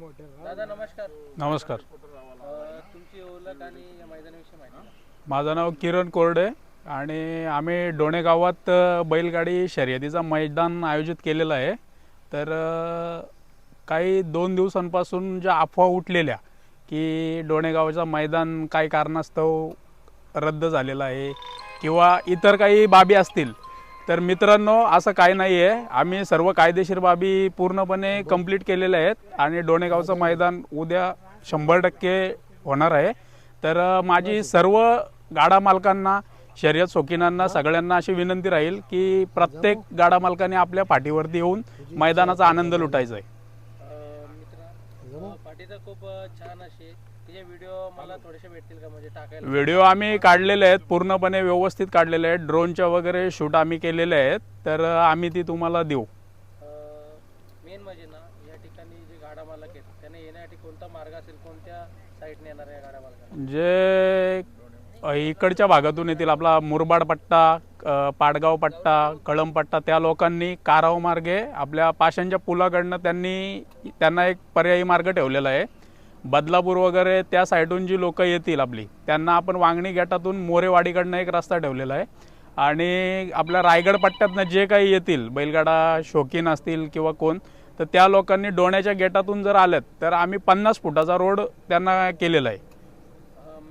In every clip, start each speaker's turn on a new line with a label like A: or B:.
A: दादा नमस्कार.
B: नमस्कार.
A: अ, तुमची ओळख आणि या मैदानाविषयी माहिती द्या.
B: माझं नाव किरण कोरडे आणि आम्ही डोणे गावात अ, बैलगाडी शर्यतीचा मैदान आयोजित केलेलं आहे. तर अ, काही दोन दिवसांपासून ज्या अफवा उठलेल्या की डोणे गावाचं मैदान काही कारणास्तव रद्द झालेलं आहे किंवा इतर काही बाबी असतील तर मित्रांनो असं काही नाही आहे आम्ही सर्व कायदेशीर बाबी पूर्णपणे कंप्लीट केलेल्या आहेत आणि डोणेगावचं मैदान उद्या शंभर टक्के होणार आहे. तर माझी सर्व गाडा मालकांना शर्यत शौकीनांना सगळ्यांना अशी विनंती राहील की प्रत्येक गाडा मालकाने आपल्या पाठीवरती येऊन मैदानाचा आनंद लुटायचा आहे.
A: खूप छान असे व्हिडिओ मला थोडेसे भेटतील का? म्हणजे टाकायला.
B: व्हिडिओ आम्ही काढलेले आहेत पूर्णपणे व्यवस्थित काढलेले आहेत. ड्रोनच्या वगैरे शूट आम्ही केलेले आहेत. तर आम्ही ती तुम्हाला देऊ.
A: मेन म्हणजे ना या ठिकाणी जे गाडा मालक आहेत त्यांना येण्यासाठी कोणता मार्ग असेल कोणत्या साईडने येणार या गाडा मालकाला?
B: जे अ, इकडच्या भागातून येतील आपला मुरबाड पट्टा अ, पाडगाव पट्टा कळंब पट्टा त्या लोकांनी काराव मार्गे आपल्या पाशांच्या पुलाकडनं त्यांनी त्यांना एक पर्यायी मार्ग ठेवलेला आहे. बदलापूर वगैरे त्या साईडून जी लोक येतील आपली त्यांना आपण वांगणी गेटातून मोरेवाडीकडनं एक रस्ता ठेवलेला आहे. आणि आपल्या रायगड पट्ट्यातनं जे काही येतील बैलगाडा शौकीन असतील किंवा कोण तर त्या लोकांनी डोण्याच्या गेटातून जर आलेत तर आम्ही पन्नास फुटाचा रोड त्यांना केलेला आहे.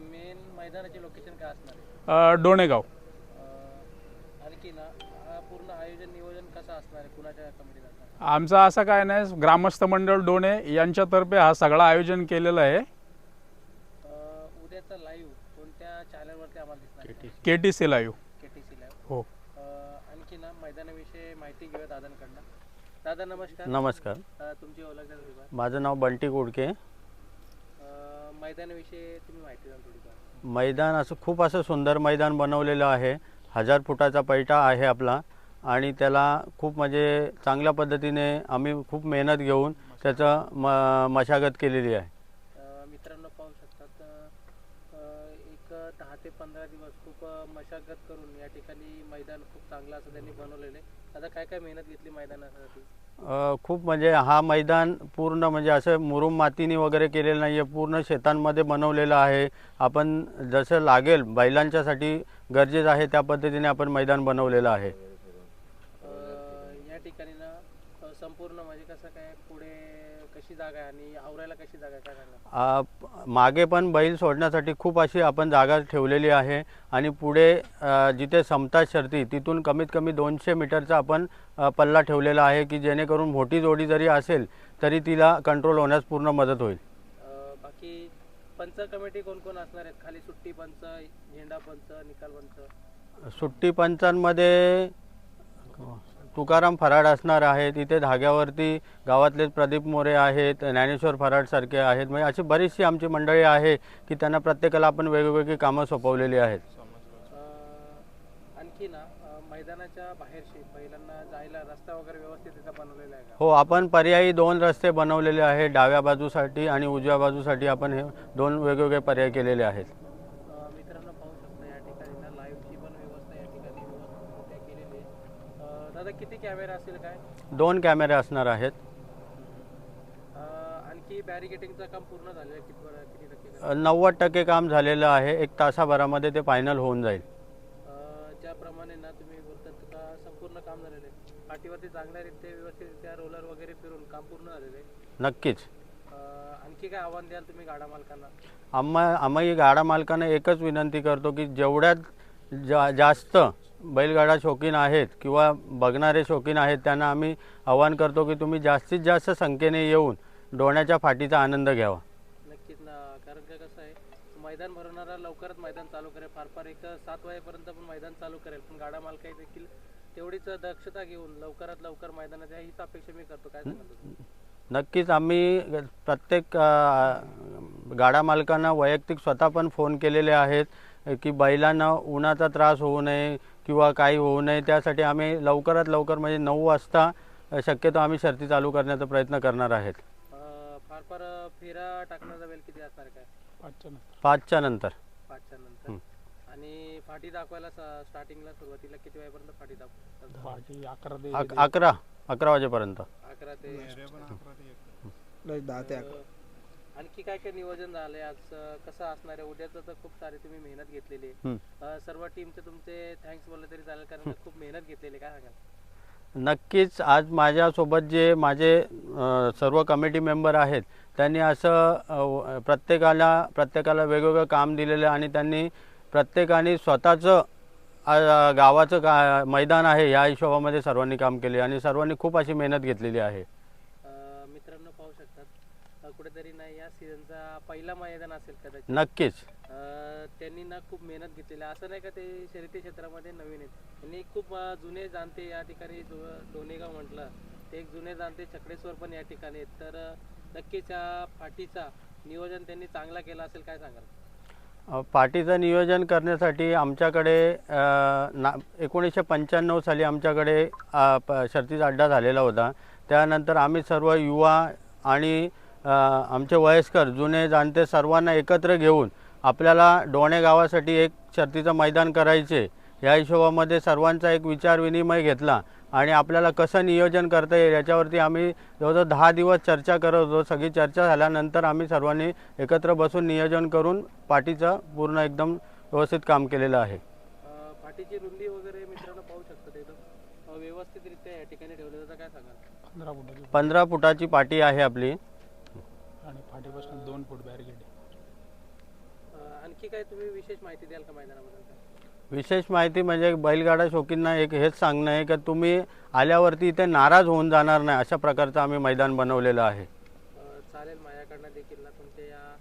A: मेन मैदानाचे लोकेशन काय असणार
B: डोणेगाव
A: अ, आणखी ना हा पूर्ण आयोजन नियोजन कसं असणार आहे कुणाच्या कमिटीत असणार
B: आमचं असं काय नाही ग्रामस्थ मंडळ डोणे यांच्यातर्फे हा सगळं आयोजन केलेलं आहे.
A: उद्याचा लाईव्ह कोणत्या चॅनलवरती आम्हाला
B: K T C live
A: K T C live
B: हो.
A: आणखी ना मैदानाविषयी माहिती घेऊया दादांकडनं. दादा नमस्कार.
C: नमस्कार.
A: तुमची ओळख
C: माझं नाव बंटी कुडके
A: मैदानाविषयी तुम्ही माहिती द्या थोडीफार.
C: मैदान असं खूप असं सुंदर मैदान बनवलेलं आहे. हजार फुटाचा पैठा आहे आपला. आणि त्याला खूप म्हणजे चांगल्या पद्धतीने आम्ही खूप मेहनत घेऊन त्याचं म मशागत केलेली आहे.
A: मित्रांनो पाहू शकतात एक दहा ते पंधरा दिवस खूप मशागत करून या ठिकाणी मैदान खूप चांगलं असं त्यांनी बनवलेलं आहे. आता काय काय मेहनत घेतली मैदानासाठी?
C: खूप म्हणजे हा मैदान पूर्ण म्हणजे असं मुरुम मातीने वगैरे केलेलं नाही आहे पूर्ण शेतांमध्ये बनवलेलं आहे. आपण जसं लागेल बैलांच्यासाठी गरजेचं आहे त्या पद्धतीने आपण मैदान बनवलेलं आहे.
A: संपूर्ण म्हणजे कसं काय पुढे कशी जागा आहे आणि आवरायला कशी जागा आहे काय सांगा
C: आ, मागे पण बैल सोडण्यासाठी खूप अशी आपण जागा ठेवलेली आहे आणि पुढे अ, जिथे समतात शर्ती तिथून कमीत कमी दोनशे मीटरचा आपण अ, पल्ला ठेवलेला आहे की जेणेकरून मोठी जोडी जरी असेल तरी तिला कंट्रोल होण्यास पूर्ण मदत होईल.
A: अ, बाकी पंच कमिटी कोण कोण असणार आहेत? खाली सुट्टी पंच झेंडा पंच निकाल पंच?
C: सुट्टी पंचांमध्ये तुकाराम फराड असणार आहे तिथे धाग्यावरती गावातले प्रदीप मोरे आहेत ज्ञानेश्वर फराडसारखे आहेत. म्हणजे अशी बरीचशी आमची मंडळी आहे की त्यांना प्रत्येकाला आपण वेगवेगळी कामं सोपवलेली आहेत.
A: आणखी ना अ, मैदानाच्या बाहेरशी बैलांना जायला रस्ता वगैरे व्यवस्थित इथं बनवलेला आहे का?
C: हो आपण पर्यायी दोन रस्ते बनवलेले आहे डाव्या बाजूसाठी आणि उजव्या बाजूसाठी आपण हे दोन वेगवेगळे पर्याय केलेले आहेत
A: अ, मित्रांनो पाहू शकता या ठिकाणी ना लाईव्हची पण व्यवस्था या ठिकाणी व्यवस्थित केलेली आहे अ, दादा किती कॅमेरा असेल काय?
C: दोन कॅमेरे असणार आहेत.
A: अ, आणखी बॅरिकेटिंगचं काम पूर्ण झालं आहे किती किती टक्के झालं?
C: नव्वद टक्के काम झालेलं आहे. एक तासाभरामध्ये ते फायनल होऊन जाईल.
A: अ, ज्याप्रमाणे ना तुम्ही बोलतात का संपूर्ण काम झालेलं आहे. पाठीवरती चांगल्यारीत्या व्यवस्थितरित्या रोलर वगैरे फिरून काम पूर्ण झालेलं आहे.
C: नक्कीच.
A: अ, आणखी काय आव्हान द्याल तुम्ही गाडा मालकांना?
C: आम्हा आम्ही गाडा मालकांना एकच विनंती करतो की जेवढ्यात जा जास्त बैलगाडा शौकीन आहेत किंवा बघणारे शौकीन आहेत त्यांना आम्ही आवाहन करतो की तुम्ही जास्तीत जास्त संख्येने येऊन डोण्याच्या फाटीचा आनंद घ्यावा.
A: नक्कीच ना कारण काय कसं आहे मैदान भरवणारा लवकरच मैदान चालू करेल. फार फार एक सात वाजेपर्यंत पण मैदान चालू करेल. पण गाडा मालकाही देखील तेवढीच दक्षता घेऊन लवकरात लवकर मैदानात या हीच अपेक्षा मी करतो. काय?
C: नक्कीच आम्ही प्रत्येक गाडा मालकांना वैयक्तिक स्वतः पण फोन केलेले आहेत की बैलांना उन्हाचा त्रास होऊ नये किंवा काही होऊ नये त्यासाठी आम्ही लवकरात लवकर म्हणजे नऊ वाजता शक्यतो आम्ही शर्ती चालू करण्याचा प्रयत्न करणार आहेत.
A: फार फार फेरा टाकण्याचा वेळ किती असणार काय?
C: पाचच्या नंतर.
A: पाचच्या नंतर. आणि फाटी दाखवायला स्टार्टिंगला सुरुवातीला किती वाजेपर्यंत फाटी
B: अकरा
C: अक- अकरा अकरा वाजेपर्यंत.
A: अकरा ते
D: दहा ते अकरा.
A: आणखी काय काय नियोजन झालंय? आज अं, कसं असणार आहे? उद्याचं तर खूप सारी तुम्ही मेहनत घेतलेली आहे. अं, सर्व टीमचे तुमचे थँक्स बोलले तरी चालेल कारण का खूप मेहनत घेतलेली आहे. काय सांगाल?
C: नक्कीच आज माझ्यासोबत जे माझे अ, सर्व कमिटी मेंबर आहेत त्यांनी असं अ, व- प्रत्येकाला प्रत्येकाला वेगवेगळं काम दिलेलं आहे आणि त्यांनी प्रत्येकाने स्वतःचं गावाचं का मैदान आहे या हिशोबामध्ये सर्वांनी काम केले आणि सर्वांनी खूप अशी मेहनत घेतलेली आहे
A: अं, मित्रांनो पाहू शकतात कुठेतरी नाही या सीझनचा पहिला मैदान असेल कदाचित.
C: नक्कीच.
A: अं, त्यांनी ना खूप मेहनत घेतलेली आहे. असं नाही का ते शर्यती क्षेत्रामध्ये नवीन आहेत. त्यांनी खूप अं, जुने जाणते या ठिकाणी जो म्हटलं. ते एक जुने जाणते छकडेश्वर पण या ठिकाणी आहेत. तर अं, नक्कीच या फाटीचा नियोजन त्यांनी चांगला केला असेल काय सांगाल?
C: अ, पार्टीचं नियोजन करण्यासाठी आमच्याकडे अ, ना एकोणीसशे पंच्याण्णव साली आमच्याकडे अ, प शर्तीचा अड्डा झालेला होता. त्यानंतर आम्ही सर्व युवा आणि आमचे वयस्कर जुने जाणते सर्वांना एकत्र घेऊन आपल्याला डोणे गावासाठी एक शर्तीचं मैदान करायचे या हिशोबामध्ये सर्वांचा एक विचार विनिमय घेतला आणि आपल्याला कसं नियोजन करता येईल याच्यावरती आम्ही जवळजवळ दहा दिवस चर्चा करत होतो. सगळी चर्चा झाल्यानंतर आम्ही सर्वांनी एकत्र बसून नियोजन करून पार्टीचं पूर्ण एकदम व्यवस्थित काम केलेलं आहे.
A: फाटीची रुंदी वगैरे मित्रांनो पाहू शकतात एकदम. अं, व्यवस्थितरित्या या ठिकाणी ठेवलं जातं काय सांगाल?
B: पंधरा फुटाची.
C: पंधरा फुटाची पाटी आहे आपली.
B: फाटीपासून दोन फूट बॅरिकेड
A: अं, आणखी काय तुम्ही विशेष माहिती द्याल का मैदानाबद्दल? काय?
C: विशेष माहिती म्हणजे बैलगाडा शौकींना एक हेच सांगणं आहे की तुम्ही आल्यावरती इथे नाराज होऊन जाणार नाही अशा प्रकारचं आम्ही मैदान बनवलेलं आहे.
A: अं, चालेल माझ्याकडनं देखील ना तुमच्या या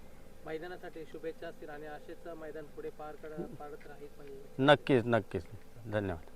A: मैदानासाठी शुभेच्छा असतील आणि असेच मैदान पुढे पार कड पाडत राहील पाहिजे
C: नक्कीच नक्कीच. धन्यवाद.